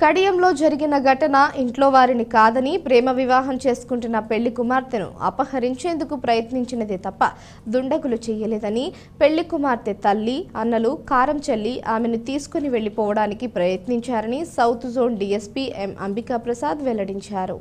కడియంలో జరిగిన ఘటన ఇంట్లో వారిని కాదని ప్రేమ వివాహం చేసుకుంటున్న పెళ్ళి కుమార్తెను అపహరించేందుకు ప్రయత్నించినదే తప్ప దుండగులు చేయలేదని పెళ్ళి కుమార్తె తల్లి అన్నలు కారం చల్లి ఆమెను తీసుకుని వెళ్ళిపోవడానికి ప్రయత్నించారని south zone DSP M. Ambika Prasad వెల్లడించారు.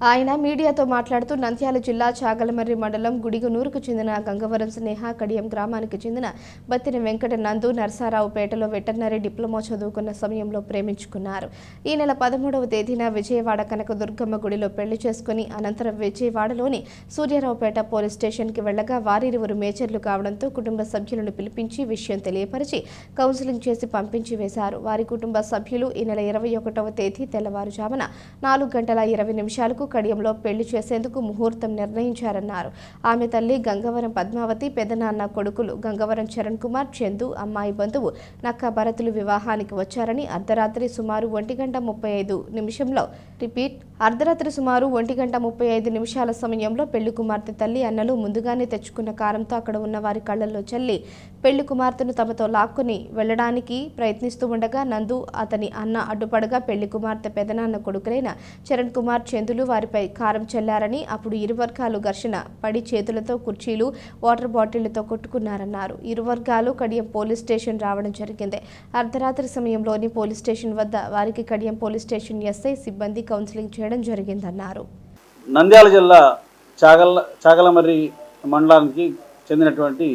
ఆయన మీడియాతో మాట్లాడుతూ నంద్యాల జిల్లా చాగలమర్రి మండలం గుడిగనూరుకు చెందిన గంగవరం స్నేహ కడియం గ్రామానికి చెందిన బత్తిన వెంకట నందు నరసారావుపేటలో వెటర్నరీ డిప్లొమా చదువుకున్న సమయంలో ప్రేమించుకున్నారు. ఈ నెల పదమూడవ తేదీన విజయవాడ కనక దుర్గమ్మ గుడిలో పెళ్ళి చేసుకుని అనంతరం విజయవాడలోని సూర్యారావుపేట పోలీస్ స్టేషన్కి వెళ్ళగా వారిరువురు మేజర్లు కావడంతో కుటుంబ సభ్యులను పిలిపించి విషయం తెలియపరిచి కౌన్సిలింగ్ చేసి పంపించి వేశారు. వారి కుటుంబ సభ్యులు ఈ నెల ఇరవై ఒకటవ తేదీ తెల్లవారుజామున నాలుగు గంటల ఇరవై నిమిషాలకు కడియంలో పెళ్ళి చేసేందుకు ముహూర్తం నిర్ణయించారన్నారు. ఆమె తల్లి గంగవరం పద్మావతి పెదనాన్న కొడుకులు గంగవరం చరణ్ కుమార్ చందు అమ్మాయి బంధువు నక్క భరతులు వివాహానికి వచ్చారని అర్ధరాత్రి సుమారు ఒంటి గంట ముప్పై ఐదు నిమిషంలో రిపీట్. అర్ధరాత్రి సుమారు ఒంటి గంట ముప్పై ఐదు నిమిషాల సమయంలో పెళ్ళి కుమార్తె తల్లి అన్నలు ముందుగానే తెచ్చుకున్న కారంతో అక్కడ ఉన్న వారి కళ్ళల్లో చల్లి పెళ్ళి కుమార్తెను తమతో లాక్కుని వెళ్ళడానికి ప్రయత్నిస్తూ ఉండగా నందు అతని అన్న అడ్డుపడగా పెళ్ళి కుమార్తె పెదనాన్న కొడుకులైన చరణ్ కుమార్ చందులు వారిపై కారం చల్లారని అప్పుడు ఇరు వర్గాలు ఘర్షణ పడి చేతులతో కుర్చీలు వాటర్ బాటిళ్ళతో కొట్టుకున్నారన్నారు. ఇరు వర్గాలు కడియం పోలీస్ స్టేషన్ రావడం జరిగింది. అర్ధరాత్రి సమయంలోని పోలీస్ స్టేషన్ వద్ద వారికి కడియం పోలీస్ స్టేషన్ ఎస్ఐ సిబ్బంది కౌన్సిలింగ్ చేయడం జరిగిందన్నారు. నంద్యాల జిల్లా చాగల చాగలమర్రి మండలానికి చెందినటువంటి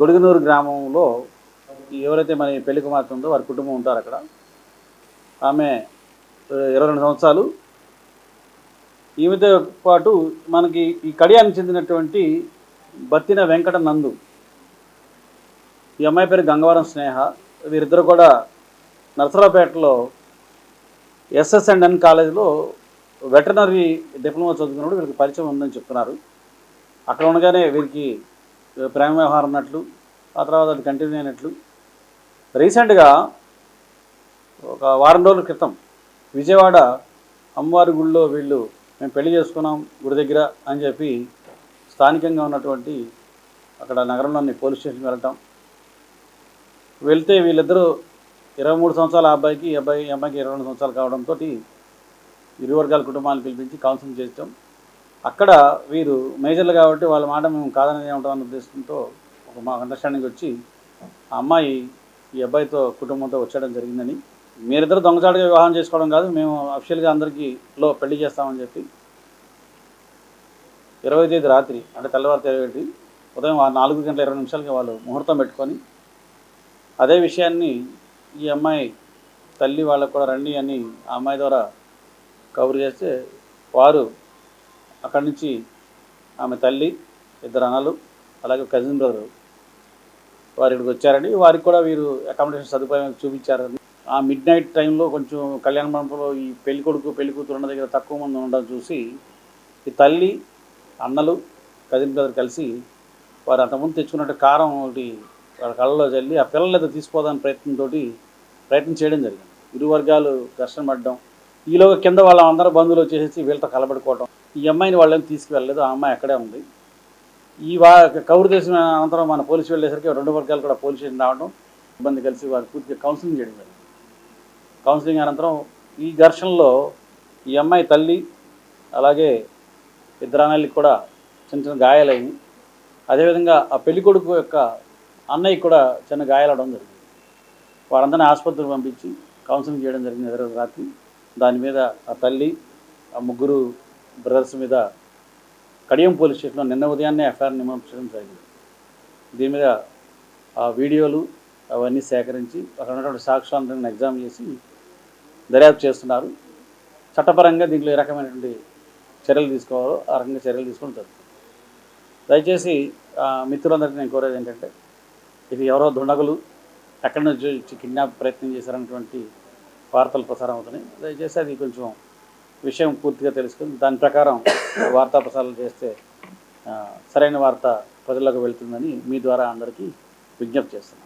గొడుగునూరు గ్రామంలో ఎవరైతే మన పెళ్ళి కుమార్తె ఉందో వారి కుటుంబం ఉంటారు అక్కడ. ఆమె ఇరవై రెండు సంవత్సరాలు ఈమెతో పాటు మనకి ఈ కడియానికి చెందినటువంటి బత్తిన వెంకట నందు ఈ అమ్మాయి పేరు గంగవరం స్నేహ వీరిద్దరు కూడా నరసరావుపేటలో ఎస్ఎస్ అండ్ ఎన్ కాలేజీలో వెటర్నరీ డిప్లొమా చదువుకున్నప్పుడు వీరికి పరిచయం ఉందని చెప్తున్నారు. అక్కడ ఉండగానే వీరికి ప్రేమ వ్యవహారం ఉన్నట్లు ఆ తర్వాత అది కంటిన్యూ అయినట్లు. రీసెంట్గా ఒక వారం రోజుల క్రితం విజయవాడ అమ్మవారి గుడిలో వీళ్ళు మేము పెళ్ళి చేసుకున్నాం గుడి దగ్గర అని చెప్పి స్థానికంగా ఉన్నటువంటి అక్కడ నగరంలోని పోలీస్ స్టేషన్కి వెళ్ళటం. వెళ్తే వీళ్ళిద్దరూ ఇరవై మూడు సంవత్సరాల అబ్బాయికి అబ్బాయి అమ్మాయికి ఇరవై రెండు సంవత్సరాలు కావడంతో ఇరు వర్గాల కుటుంబాలను పిలిపించి కౌన్సిలింగ్ చేస్తాం అక్కడ వీరు మేజర్లు కాబట్టి వాళ్ళ మాట మేము కాదనే ఉంటామన్న ఉద్దేశంతో ఒక మా అండర్స్టాండింగ్ వచ్చి ఆ అమ్మాయి ఈ అబ్బాయితో కుటుంబంతో వచ్చేయడం జరిగిందని మీరిద్దరు దొంగచాటుగా వివాహం చేసుకోవడం కాదు మేము అఫీషియల్గా అందరికీ లో పెళ్ళి చేస్తామని చెప్పి ఇరవై తేదీ రాత్రి అంటే తెల్లవారు తెరవేటి ఉదయం ఆ నాలుగు గంటల ఇరవై నిమిషాలకి వాళ్ళు ముహూర్తం పెట్టుకొని అదే విషయాన్ని ఈ అమ్మాయి తల్లి వాళ్ళకు కూడా రండి అని ఆ అమ్మాయి ద్వారా కవర్ చేస్తే వారు అక్కడి నుంచి ఆమె తల్లి ఇద్దరు అన్నలు అలాగే కజిన్ బ్రదరు వారు ఇక్కడికి వచ్చారని వారికి కూడా వీరు అకామిడేషన్ సదుపాయం చూపించారని ఆ మిడ్ నైట్ టైంలో కొంచెం కళ్యాణ మండపంలో ఈ పెళ్ళి కొడుకు పెళ్ళి కూతురు ఉన్న దగ్గర తక్కువ మంది ఉండడం చూసి ఈ తల్లి అన్నలు కజిన్ బ్రదర్ కలిసి వారు అంతకుముందు తెచ్చుకున్నట్టు కారం ఒకటి వాళ్ళ కళ్ళలో చల్లి ఆ పిల్లలు ఏదో తీసుకోదాని ప్రయత్నంతో ప్రయత్నం చేయడం జరిగింది. ఇరు వర్గాలు ఘర్షణ పడడం ఈలోగా కింద వాళ్ళ అందరూ బంధువులు వచ్చేసి వీళ్ళతో కలబడుకోవడం ఈ అమ్మాయిని వాళ్ళని తీసుకువెళ్ళలేదు ఆ అమ్మాయి అక్కడే ఉంది. ఈ వా కౌరు తెలిసిన అనంతరం మన పోలీసు వెళ్ళేసరికి రెండు వర్గాలు కూడా పోలీస్ స్టేషన్ రావడం ఇబ్బంది కలిసి వారు పూర్తిగా కౌన్సిలింగ్ చేయడం జరిగింది. కౌన్సిలింగ్ అనంతరం ఈ ఘర్షణలో ఈ అమ్మాయి తల్లి అలాగే ఇద్దరు కూడా చిన్న చిన్న గాయాలయ్యి. అదేవిధంగా ఆ పెళ్ళి కొడుకు యొక్క అన్నయ్య కూడా చిన్న గాయాలవడం జరిగింది. వారందరినీ ఆసుపత్రికి పంపించి కౌన్సిలింగ్ చేయడం జరిగింది ఎదురు రాత్రి. దాని మీద ఆ తల్లి ఆ ముగ్గురు బ్రదర్స్ మీద కడియం పోలీస్ స్టేషన్లో నిన్న ఉదయాన్నే ఎఫ్ఐఆర్ నియమించడం జరిగింది. దీని మీద ఆ వీడియోలు అవన్నీ సేకరించి అక్కడ ఉన్నటువంటి సాక్ష్యాలను ఎగ్జామ్ చేసి దర్యాప్తు చేస్తున్నారు. చట్టపరంగా దీంట్లో ఏ రకమైనటువంటి చర్యలు తీసుకోవాలో ఆ రకంగా చర్యలు తీసుకొని జరుగుతుంది దయచేసి మిత్రులందరికీ నేను కోరేది ఏంటంటే ఇది ఎవరో దుండగులు ఎక్కడి నుంచి కిడ్నాప్ ప్రయత్నం చేశారన్నటువంటి వార్తలు ప్రసారం అవుతున్నాయి. దయచేసి అది కొంచెం విషయం పూర్తిగా తెలుసుకుని దాని ప్రకారం వార్తా ప్రసారాలు చేస్తే సరైన వార్త ప్రజలకు వెళ్తుందని మీ ద్వారా అందరికీ విజ్ఞప్తి చేస్తున్నాను.